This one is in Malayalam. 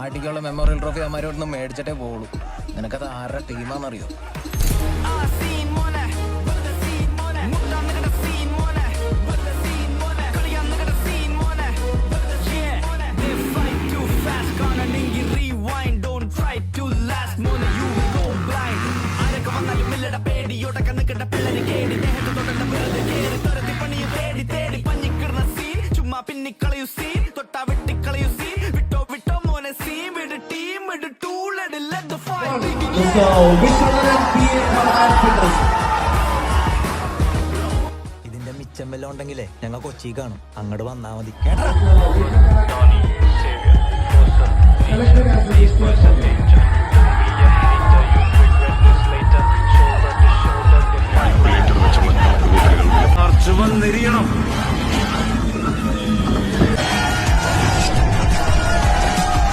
ആട്ടിക്കുള്ള മെമ്മോറിയൽ ട്രോഫി അമ്മാരോടൊന്ന് മേടിച്ചിട്ടേ പോളൂ നിനക്കത് ആരുടെ ടീമാണെന്നറിയോ പിന്നിക്കളയു സീൻ തൊട്ടാ വെട്ടിക്കളയു ഇതിന്റെ മിച്ചം ഉണ്ടെങ്കിലേ ഞങ്ങൾ കൊച്ചി കാണും. അങ്ങോട്ട് വന്നാ മതി. കേട്ടോ?